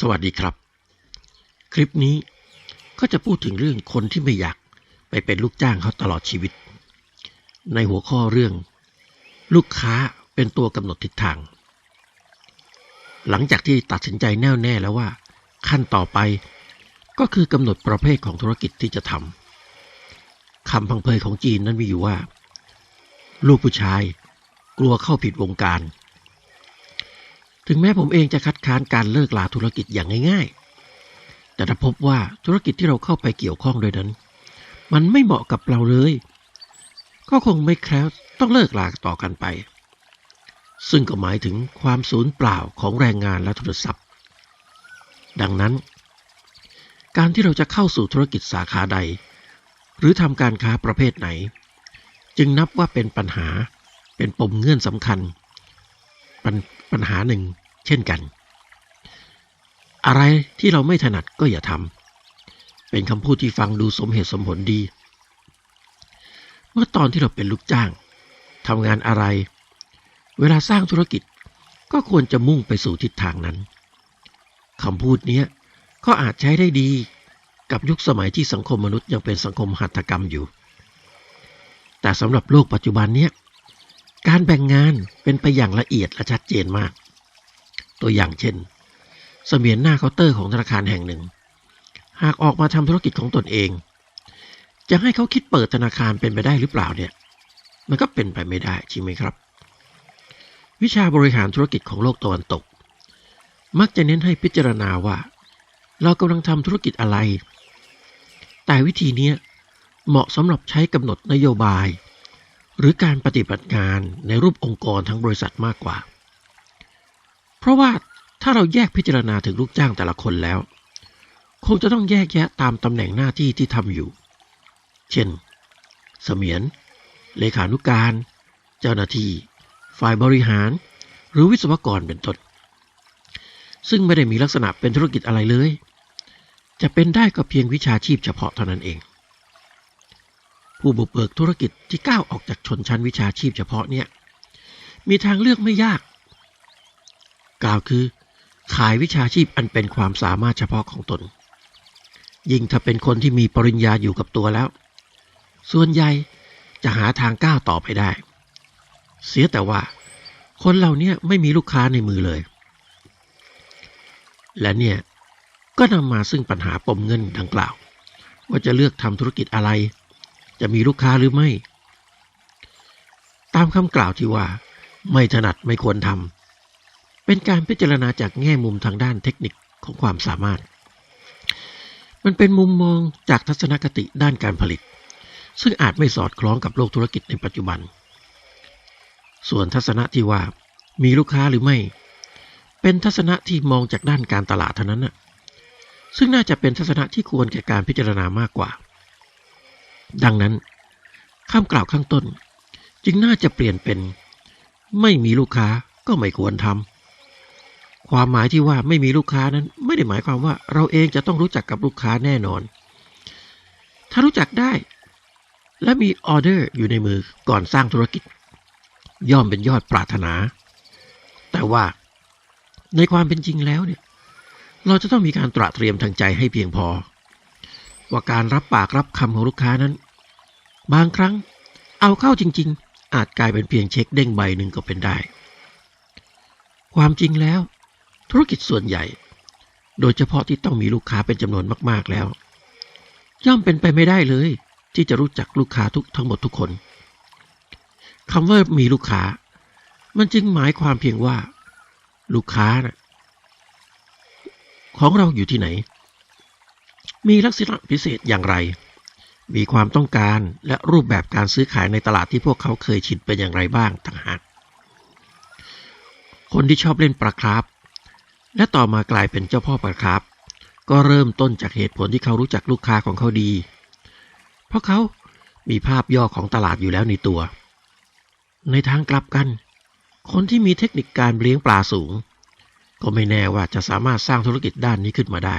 สวัสดีครับ คลิปนี้ก็จะพูดถึงเรื่องคนที่ไม่อยากไปเป็นลูกจ้างเขาตลอดชีวิต ในหัวข้อเรื่อง ลูกค้าเป็นตัวกำหนดทิศทาง หลังจากที่ตัดสินใจแน่วแน่แล้วว่า ขั้นต่อไปก็คือกำหนดประเภทของธุรกิจที่จะทำคำพังเพยของจีนนั้นมีอยู่ว่า ลูกผู้ชายกลัวเข้าผิดวงการ ถึงแม้ผมเองจะคัดค้านการเลิกลาธุรกิจอย่างง่ายๆ แต่ถ้าพบว่าธุรกิจที่เราเข้าไปเกี่ยวข้องด้วยนั้น มันไม่เหมาะกับเราเลย ก็คงไม่แคล้วต้องเลิกลาต่อกันไป ซึ่งก็หมายถึงความสูญเปล่าของแรงงานและทุนทรัพย์ ดังนั้น การที่เราจะเข้าสู่ธุรกิจสาขาใด หรือทำการค้าประเภทไหน จึงนับว่าเป็นปัญหาเป็นปมเงื่อนสำคัญปญปัญหาหนึ่ง เช่นกัน อะไรที่เราไม่ถนัดก็อย่าทำเป็นคำพูดที่ฟังดูสมเหตุสมผลดี เมื่อตอนที่เราเป็นลูกจ้างทำงานอะไร เวลาสร้างธุรกิจก็ควรจะมุ่งไปสู่ทิศทางนั้นคำพูดนี้ก็อาจใช้ได้ดีกับยุคสมัยที่สังคมมนุษย์ยังเป็นสังคมหัตถกรรมอยู่ แต่สำหรับโลกปัจจุบันเนี้ยการแบ่งงานเป็นไปอย่างละเอียดและชัดเจนมาก ตัวอย่างเช่น เสมียนหน้าเคาน์เตอร์ของธนาคารแห่งหนึ่ง หากออกมาทำธุรกิจของตนเอง จะให้เขาคิดเปิดธนาคารเป็นไปได้หรือเปล่าเนี่ย มันก็เป็นไปไม่ได้ใช่ไหมครับ วิชาบริหารธุรกิจของโลกตะวันตก มักจะเน้นให้พิจารณาว่า เรากำลังทำธุรกิจอะไร แต่วิธีนี้เหมาะสำหรับใช้กำหนดนโยบาย หรือการปฏิบัติงานในรูปองค์กรทั้งบริษัทมากกว่า ราะว่าถ้าเราแยกพิจารณาถึงลูกจ้างแต่ละคนแล้ว คงจะต้องแยกแยะตามตำแหน่งหน้าที่ที่ทำอยู่ เช่น เสมียน เลขานุการ เจ้าหน้าที่ ฝ่ายบริหาร หรือวิศวกรเป็นต้น ซึ่งไม่ได้มีลักษณะเป็นธุรกิจอะไรเลย จะเป็นได้ก็เพียงวิชาชีพเฉพาะเท่านั้นเอง ผู้บุกเบิกธุรกิจที่ก้าวออกจากชนชั้นวิชาชีพเฉพาะเนี่ย มีทางเลือกไม่ยาก กล่าวคือ ขายวิชาชีพอันเป็นความสามารถเฉพาะของตน ยิ่งถ้าเป็นคนที่มีปริญญาอยู่กับตัวแล้ว ส่วนใหญ่จะหาทางก้าวต่อไปได้ เสียแต่ว่า คนเหล่านี้ไม่มีลูกค้าในมือเลย และเนี่ยก็นำมาซึ่งปัญหาปมเงินดังกล่าว ว่าจะเลือกทำธุรกิจอะไร จะมีลูกค้าหรือไม่ ตามคำกล่าวที่ว่า ไม่ถนัดไม่ควรทำ เป็นการพิจารณาจากแง่มุมทางด้านเทคนิคของความสามารถ มันเป็นมุมมองจากทัศนคติด้านการผลิต ซึ่งอาจไม่สอดคล้องกับโลกธุรกิจในปัจจุบัน ส่วนทัศนะที่ว่ามีลูกค้าหรือไม่ เป็นทัศนะที่มองจากด้านการตลาดเท่านั้นนะซึ่งน่าจะเป็นทัศนะที่ควรแก่การพิจารณามากกว่า ดังนั้นคำกล่าวข้างต้น จึงน่าจะเปลี่ยนเป็น ไม่มีลูกค้าก็ไม่ควรทำ ความหมายที่ว่าไม่มีลูกค้านั้น ไม่ได้หมายความว่าเราเองจะต้องรู้จักกับลูกค้าแน่นอน ถ้ารู้จักได้ และมีออเดอร์อยู่ในมือก่อนสร้างธุรกิจ ย่อมเป็นยอดปรารถนา แต่ว่าในความเป็นจริงแล้วเนี่ย เราจะต้องมีการตระเตรียมทางใจให้เพียงพอ ว่าการรับปากรับคำของลูกค้านั้น บางครั้งเอาเข้าจริง ๆ อาจกลายเป็นเพียงเช็คเด้งใบหนึ่งก็เป็นได้ ความจริงแล้ว ธุรกิจส่วนใหญ่ โดยเฉพาะที่ต้องมีลูกค้าเป็นจำนวนมากๆแล้ว ย่อมเป็นไปไม่ได้เลย ที่จะรู้จักลูกค้าทุกทั้งหมดทุกคนคำว่ามีลูกค้า มันจึงหมายความเพียงว่า ลูกค้านะของเราอยู่ที่ไหน มีลักษณะพิเศษอย่างไร มีความต้องการและรูปแบบการซื้อขายในตลาดที่พวกเขาเคยชินเป็นอย่างไรบ้างต่างหากคนที่ชอบเล่นปลาคราฟ และต่อมากลายเป็นเจ้าพ่อปลาคราบก็เริ่มต้นจากเหตุผลที่เขารู้จักลูกค้าของเขาดี เพราะเขามีภาพย่อของตลาดอยู่แล้วในตัว ในทางกลับกัน คนที่มีเทคนิคการเลี้ยงปลาสูง ก็ไม่แน่ว่าจะสามารถสร้างธุรกิจด้านนี้ขึ้นมาได้